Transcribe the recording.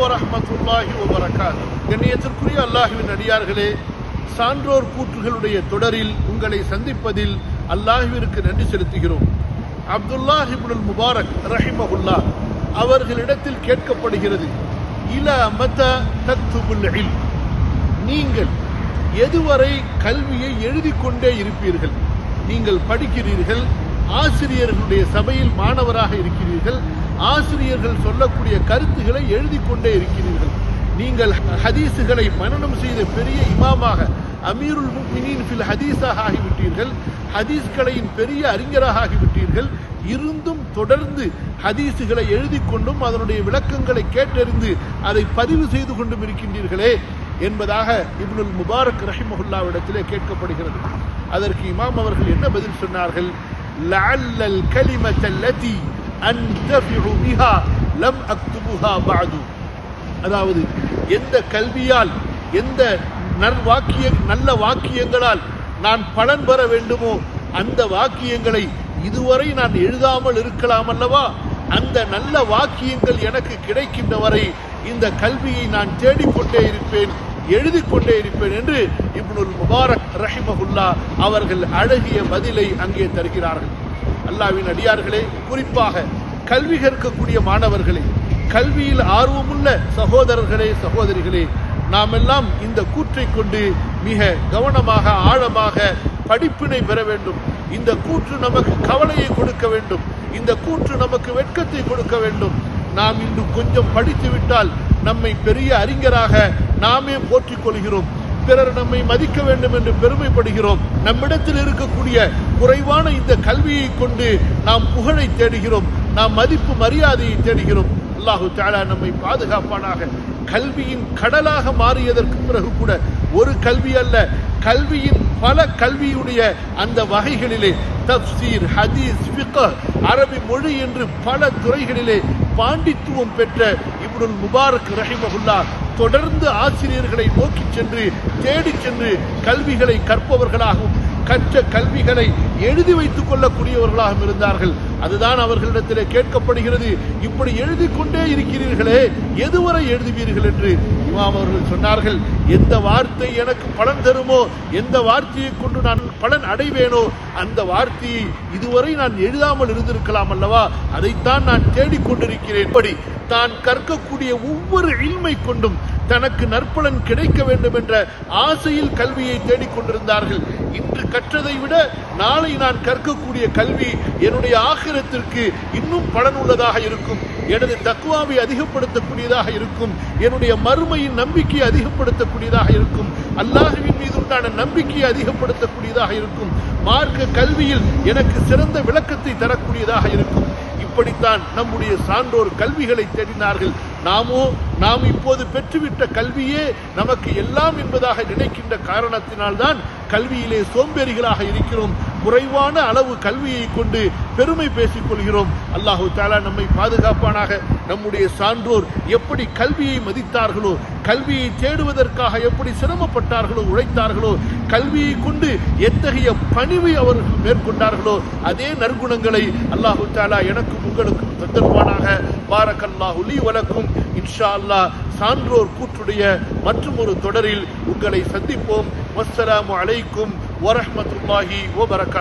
வரமத்துல்லாஹி வபரகாத் கண்ணியத்திற்குரிய அல்லாஹுவின் அடியார்களே சான்றோர் கூற்றுகளுடைய தொடரில் உங்களை சந்திப்பதில் அல்லாஹுவிற்கு நன்றி செலுத்துகிறோம். அப்துல்லா ஹிபுல் முபாரக் ரஹிமகுல்லா அவர்களிடத்தில் கேட்கப்படுகிறது இல மத தக்துபுல் நீங்கள் எதுவரை கல்வியை எழுதி கொண்டே இருப்பீர்கள்? நீங்கள் படிக்கிறீர்கள் ஆசிரியர்களுடைய சபையில் மாணவராக இருக்கிறீர்கள் ஆசிரியர்கள் சொல்லக்கூடிய கருத்துக்களை எழுதி கொண்டே இருக்கிறீர்கள். நீங்கள் ஹதீஸுகளை மனனம் செய்த பெரிய இமாமாக அமீருல் முக்மினின் ஃபில் ஹதீஸாக ஆகிவிட்டீர்கள். ஹதீஸ்களையின் பெரிய அறிஞராக ஆகிவிட்டீர்கள் இருந்தும் தொடர்ந்து ஹதீஸுகளை எழுதி கொண்டும் அதனுடைய விளக்கங்களை கேட்டறிந்து அதை பதிவு செய்து கொண்டும் இருக்கின்றீர்களே என்பதாக இப்னுல் முபாரக் ரஹிமஹுல்லாவிடத்திலே கேட்கப்படுகிறது. அதற்கு இமாம் அவர்கள் என்ன பதில் சொன்னார்கள்? லஅல்லல் கலிமத்தல்லதி அன்தஃபிஉ பிஹா லம் அக்துபுஹா பஅது அதாவது எந்த கல்வியால் எந்த நல்வாக்கிய நல்ல வாக்கியங்களால் நான் பலன் பெற வேண்டுமோ அந்த வாக்கியங்களை இதுவரை நான் எழுதாமல் இருக்கலாம் அல்லவா? அந்த நல்ல வாக்கியங்கள் எனக்கு கிடைக்கின்ற வரை இந்த கல்வியை நான் தேடிக்கொண்டே இருப்பேன் எழுதி கொண்டே இருப்பேன் என்று இப்னுல் முபாரக் ரஹிமகுல்லா அவர்கள் அழகிய பதிலை அங்கே தருகிறார்கள். அல்லாவின் அடியார்களே குறிப்பாக கல்வி கற்கக்கூடிய மாணவர்களே கல்வியில் ஆர்வமுள்ள சகோதரர்களே சகோதரிகளே நாம் எல்லாம் இந்த கூற்றை கொண்டு மிக கவனமாக ஆழமாக படிப்பினை பெற வேண்டும். இந்த கூற்று நமக்கு கவலையை கொடுக்க வேண்டும். இந்த கூற்று நமக்கு வெட்கத்தை கொடுக்க வேண்டும். நாம் இன்று கொஞ்சம் படித்து விட்டால் நம்மை பெரிய அறிஞராக நாமே போற்றிக் கொள்கிறோம். பிறர் நம்மை மதிக்க வேண்டும் என்று பெருமைப்படுகிறோம். நம்மிடத்தில் இருக்கக்கூடிய குறைவான இந்த கல்வியை கொண்டு நாம் புகழை தேடுகிறோம். நாம் மதிப்பு மரியாதையை தேடுகிறோம். அல்லாஹு தாலா நம்மை பாதுகாப்பானாக கல்வியின் கடலாக மாறியதற்கு பிறகு கூட ஒரு கல்வி அல்ல கல்வியின் பல கல்வியுடைய அந்த வகைகளிலே தப்சீர் ஹதீஸ் அரபி மொழி என்று பல துறைகளிலே பாண்டித்துவம் பெற்ற இப்னுல் முபாரக் ரஹிமகுல்லா தொடர்ந்து ஆசிரியர்களை நோக்கி சென்று தேடி சென்று கல்விகளை கற்பவர்களாகவும் கற்ற கல்விகளை எழுதி வைத்துக் கொள்ளக்கூடியவர்களாகவும் இருந்தார்கள். அதுதான் அவர்களிடத்திலே கேட்கப்படுகிறது. இப்படி எழுதி கொண்டே இருக்கிறீர்களே எதுவரை எழுதுவீர்கள் என்று? இமாம் அவர்கள் சொன்னார்கள் எந்த வார்த்தை எனக்கு பலன் தருமோ எந்த வார்த்தையை கொண்டு நான் பலன் அடைவேனோ அந்த வார்த்தையை இதுவரை நான் எழுதாமல் இருந்திருக்கலாம் அல்லவா? அதைத்தான் நான் தேடிக்கொண்டிருக்கிறேன். இப்படி தான் கற்கக்கூடிய ஒவ்வொரு இன்மை கொண்டும் தனக்கு நற்பலன் கிடைக்க வேண்டும் என்ற ஆசையில் கல்வியை தேடிக்கொண்டிருந்தார்கள் இன்று கற்றதை விட நாளை நான் கற்கக்கூடிய கல்வி என்னுடைய ஆகிரத்திற்கு இன்னும் பலனுள்ளதாக இருக்கும். எனது தக்குவாவை அதிகப்படுத்தக்கூடியதாக இருக்கும். என்னுடைய மறுமையின் நம்பிக்கையை அதிகப்படுத்தக்கூடியதாக இருக்கும். அல்லாஹுவின் மீது உண்டான நம்பிக்கையை அதிகப்படுத்தக்கூடியதாக இருக்கும். மார்க்க கல்வியில் எனக்கு சிறந்த விளக்கத்தை தரக்கூடியதாக இருக்கும். இப்படித்தான் நம்முடைய சான்றோர் கல்விகளை தேடினார்கள். நாமோ நாம் இப்போது பெற்றுவிட்ட கல்வியே நமக்கு எல்லாம் என்பதாக நினைக்கின்ற காரணத்தினால்தான் கல்வியிலே சோம்பேறிகளாக இருக்கிறோம். குறைவான அளவு கல்வியை கொண்டு பெருமை பேசிக் கொள்கிறோம். அல்லாஹு தாலா நம்மை பாதுகாப்பானாக நம்முடைய சான்றோர் எப்படி கல்வியை மதித்தார்களோ கல்வியை தேடுவதற்காக எப்படி சிரமப்பட்டார்களோ உழைத்தார்களோ கல்வியை கொண்டு எத்தகைய பணிவை அவர்கள் மேற்கொண்டார்களோ அதே நற்குணங்களை அல்லாஹு தாலா எனக்கும் உங்களுக்கும் தந்தருவானாக பாரக்கல்லாஹு லி வலக்கும். இன்ஷா அல்லாஹ் சான்றோர் கூற்றுடைய மற்றும் ஒரு தொடரில் உங்களை சந்திப்போம். வஸ்ஸலாமு அலைக்கும். ورحمة الله وبركاته.